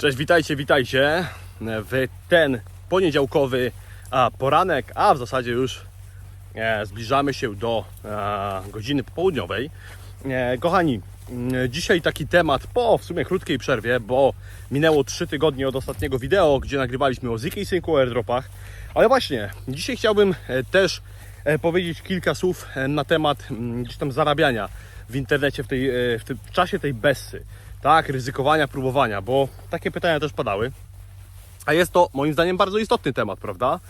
Cześć, witajcie, witajcie w ten poniedziałkowy poranek, a w zasadzie już e, zbliżamy się do e, godziny popołudniowej. E, kochani, dzisiaj taki temat po w sumie krótkiej przerwie, bo minęło 3 tygodnie od ostatniego wideo, gdzie nagrywaliśmy o ZK Syncu airdropach. Ale właśnie, dzisiaj chciałbym też powiedzieć kilka słów na temat gdzieś tam zarabiania w internecie w, tej, w, tym, w czasie tej bessy. Tak, ryzykowania, próbowania, bo takie pytania też padały. A jest to moim zdaniem bardzo istotny temat, prawda?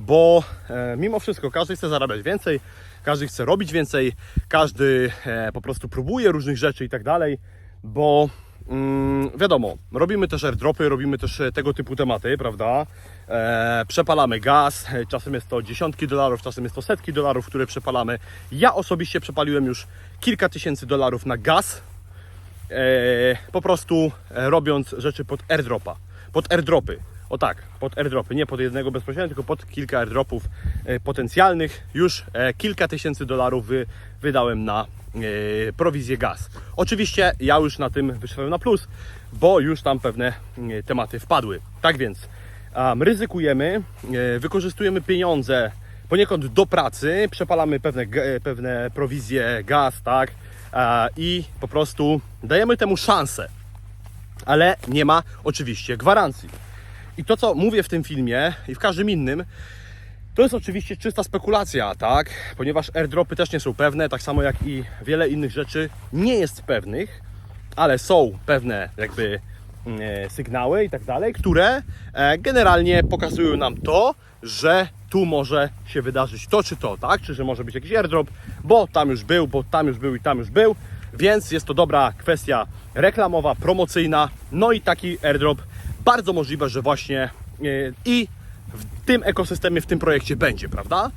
Bo e, mimo wszystko każdy chce zarabiać więcej, każdy chce robić więcej, każdy e, po prostu próbuje różnych rzeczy i tak dalej, bo mm, wiadomo, robimy też airdropy, robimy też e, tego typu tematy, prawda? Przepalamy gaz, czasem jest to dziesiątki dolarów, czasem jest to setki dolarów, które przepalamy. Ja osobiście przepaliłem już kilka tysięcy dolarów na gaz, po prostu e, robiąc rzeczy pod airdropa, pod airdropy. O tak, pod airdropy, nie pod jednego bezpośrednio, tylko pod kilka airdropów e, potencjalnych. Już e, kilka tysięcy dolarów wy, wydałem na e, prowizję gaz. Oczywiście ja już na tym wyszedłem na plus, bo już tam pewne e, tematy wpadły. Tak więc ryzykujemy, e, wykorzystujemy pieniądze poniekąd do pracy, przepalamy pewne, pewne prowizje gaz, tak? I po prostu dajemy temu szansę, ale nie ma oczywiście gwarancji. I to, co mówię w tym filmie i w każdym innym, to jest oczywiście czysta spekulacja, tak? Ponieważ airdropy też nie są pewne, tak samo jak i wiele innych rzeczy nie jest pewnych, ale są pewne jakby mm, e, sygnały i tak dalej, które e, generalnie pokazują nam to, że tu może się wydarzyć to czy to, tak? Czy że może być jakiś airdrop, bo tam już był, bo tam już był i tam już był, więc jest to dobra kwestia reklamowa, promocyjna, no i taki airdrop bardzo możliwe, że właśnie e, i w tym ekosystemie, w tym projekcie będzie, prawda?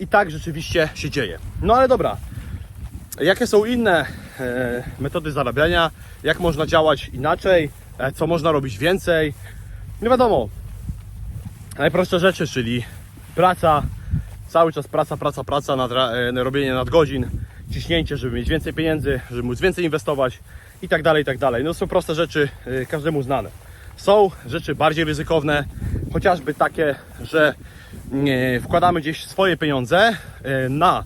I tak rzeczywiście się dzieje. No ale dobra, jakie są inne e, metody zarabiania, jak można działać inaczej, e, co można robić więcej. No wiadomo, najprostsze rzeczy, czyli praca, cały czas praca, praca, praca, nadra, e, robienie nadgodzin, ciśnięcie, żeby mieć więcej pieniędzy, żeby móc więcej inwestować i tak dalej, i tak dalej. No są proste rzeczy, e, każdemu znane. Są rzeczy bardziej ryzykowne, chociażby takie, że wkładamy gdzieś swoje pieniądze e, na,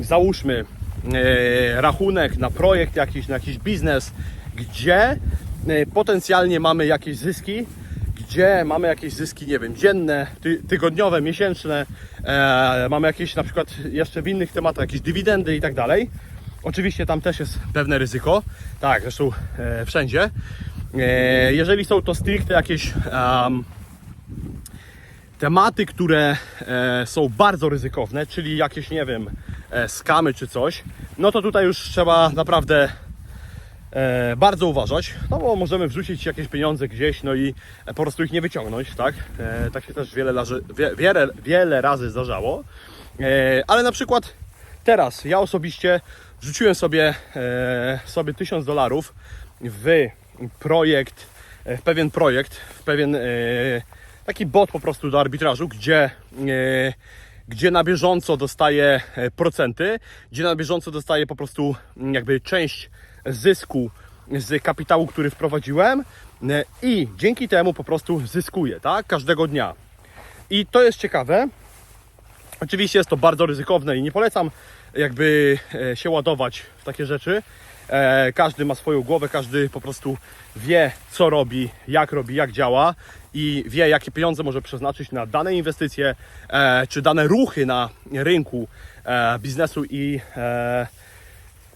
załóżmy, rachunek na projekt jakiś, na jakiś biznes, gdzie potencjalnie mamy jakieś zyski, gdzie mamy jakieś zyski, nie wiem, dzienne, ty, tygodniowe, miesięczne, e, mamy jakieś na przykład jeszcze w innych tematach jakieś dywidendy i tak dalej. Oczywiście tam też jest pewne ryzyko, tak, zresztą e, wszędzie. E, jeżeli są to stricte jakieś em, tematy, które e, są bardzo ryzykowne, czyli jakieś, nie wiem, e, skamy czy coś, no to tutaj już trzeba naprawdę e, bardzo uważać, no bo możemy wrzucić jakieś pieniądze gdzieś, no i po prostu ich nie wyciągnąć, tak? E, tak się też wiele, razy, wie, wiele, wiele razy zdarzało. E, ale na przykład teraz ja osobiście wrzuciłem sobie, e, sobie 1000 dolarów w projekt, e, w pewien projekt, w pewien e, taki bot po prostu do arbitrażu, gdzie e, gdzie na bieżąco dostaje procenty, gdzie na bieżąco dostaje po prostu jakby część zysku z kapitału, który wprowadziłem e, i dzięki temu po prostu zyskuję, tak, każdego dnia. I to jest ciekawe. Oczywiście jest to bardzo ryzykowne i nie polecam jakby e, się ładować w takie rzeczy. E, Każdy ma swoją głowę, każdy po prostu wie, co robi, jak robi, jak działa i wie, jakie pieniądze może przeznaczyć na dane inwestycje czy dane ruchy na rynku biznesu i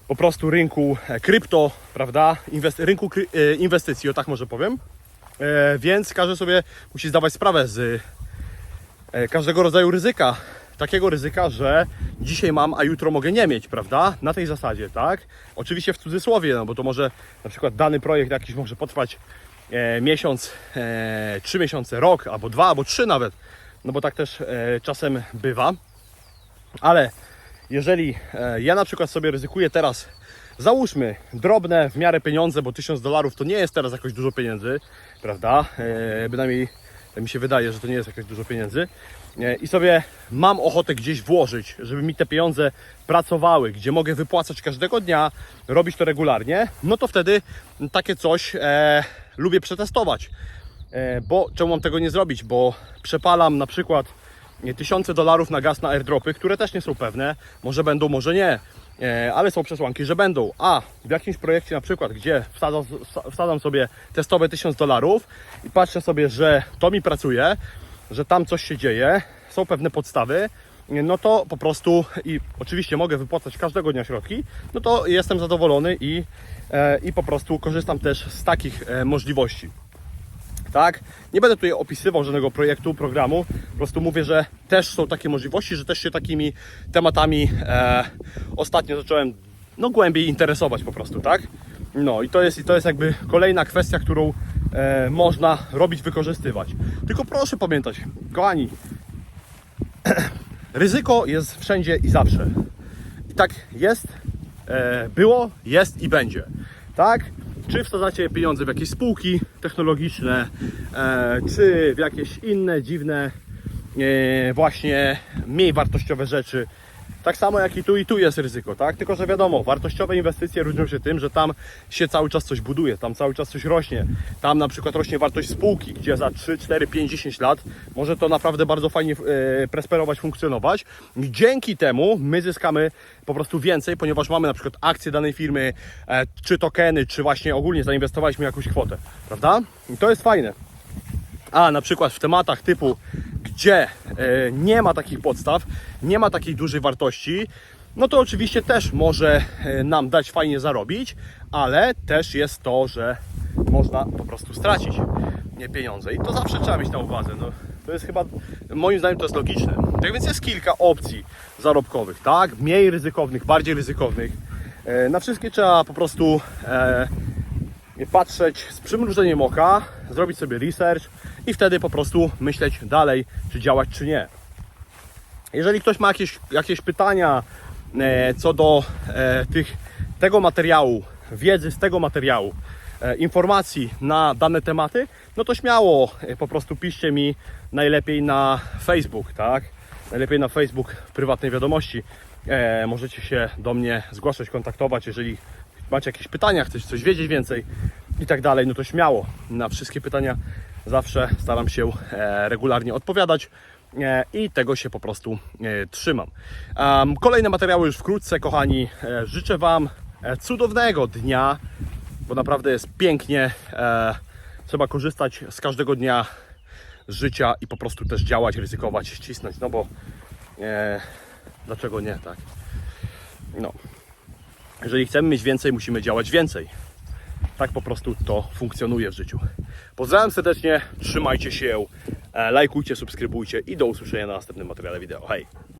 po prostu rynku e, krypto, prawda? Inwest- rynku kry- e, inwestycji, o tak może powiem. E, Więc każdy sobie musi zdawać sprawę z każdego rodzaju ryzyka. Takiego ryzyka, że dzisiaj mam, a jutro mogę nie mieć, prawda? Na tej zasadzie, tak? Oczywiście w cudzysłowie, no bo to może na przykład dany projekt jakiś może potrwać e, miesiąc, e, trzy miesiące, rok, albo dwa, albo trzy nawet. No bo tak też e, czasem bywa. Ale jeżeli e, ja na przykład sobie ryzykuję teraz, załóżmy drobne w miarę pieniądze, bo 1000 dolarów to nie jest teraz jakoś dużo pieniędzy, prawda? E, bynajmniej tak mi się wydaje, że to nie jest jakoś dużo pieniędzy. E, I sobie mam ochotę gdzieś włożyć, żeby mi te pieniądze pracowały, gdzie mogę wypłacać każdego dnia, robić to regularnie, no to wtedy takie coś e, lubię przetestować. E, Bo czemu mam tego nie zrobić? Bo przepalam na przykład tysiące dolarów na gaz na airdropy, które też nie są pewne. Może będą, może nie. E, Ale są przesłanki, że będą. A w jakimś projekcie na przykład, gdzie wsadzam, wsadzam sobie testowe 1000 dolarów i patrzę sobie, że to mi pracuje, że tam coś się dzieje, są pewne podstawy, no to po prostu i oczywiście mogę wypłacać każdego dnia środki, no to jestem zadowolony i, e, i po prostu korzystam też z takich e, możliwości. Tak? Nie będę tutaj opisywał żadnego projektu, programu. Po prostu mówię, że też są takie możliwości, że też się takimi tematami e, ostatnio zacząłem no, głębiej interesować po prostu, tak? No i to jest, i to jest jakby kolejna kwestia, którą e, można robić, wykorzystywać. Tylko proszę pamiętać, kochani, ryzyko jest wszędzie i zawsze. I tak jest, e, było, jest i będzie. Tak? Czy wsadzacie pieniądze w jakieś spółki technologiczne, e, czy w jakieś inne dziwne, e, właśnie mniej wartościowe rzeczy. Tak samo jak i tu i tu jest ryzyko, tak? Tylko, że wiadomo, wartościowe inwestycje różnią się tym, że tam się cały czas coś buduje, tam cały czas coś rośnie. Tam na przykład rośnie wartość spółki, gdzie za 3, 4, 5, 10 lat może to naprawdę bardzo fajnie e, prosperować, funkcjonować. I dzięki temu my zyskamy po prostu więcej, ponieważ mamy na przykład akcje danej firmy, e, czy tokeny, czy właśnie ogólnie zainwestowaliśmy jakąś kwotę, prawda? I to jest fajne. A na przykład w tematach typu, gdzie e, nie ma takich podstaw, nie ma takiej dużej wartości, no to oczywiście też może e, nam dać fajnie zarobić, ale też jest to, że można po prostu stracić pieniądze. I to zawsze trzeba mieć na uwadze. No, to jest chyba, moim zdaniem, to jest logiczne. Tak więc jest kilka opcji zarobkowych, tak? Mniej ryzykownych, bardziej ryzykownych. E, Na wszystkie trzeba po prostu patrzeć z przymrużeniem oka, zrobić sobie research i wtedy po prostu myśleć dalej, czy działać, czy nie. Jeżeli ktoś ma jakieś, jakieś pytania e, co do e, tych, tego materiału, wiedzy z tego materiału, e, informacji na dane tematy, no to śmiało e, po prostu piszcie mi najlepiej na Facebook, tak? Najlepiej na Facebook w prywatnej wiadomości. E, możecie się do mnie zgłaszać, kontaktować, jeżeli macie jakieś pytania, chcecie coś wiedzieć więcej i tak dalej, no to śmiało. Na wszystkie pytania zawsze staram się e, regularnie odpowiadać e, i tego się po prostu e, trzymam. Kolejne materiały już wkrótce, kochani. Życzę Wam cudownego dnia, bo naprawdę jest pięknie. Trzeba korzystać z każdego dnia życia i po prostu też działać, ryzykować, cisnąć, no bo dlaczego nie, tak? No. Jeżeli chcemy mieć więcej, musimy działać więcej. Tak po prostu to funkcjonuje w życiu. Pozdrawiam serdecznie, trzymajcie się, e, lajkujcie, subskrybujcie i do usłyszenia na następnym materiale wideo. Hej!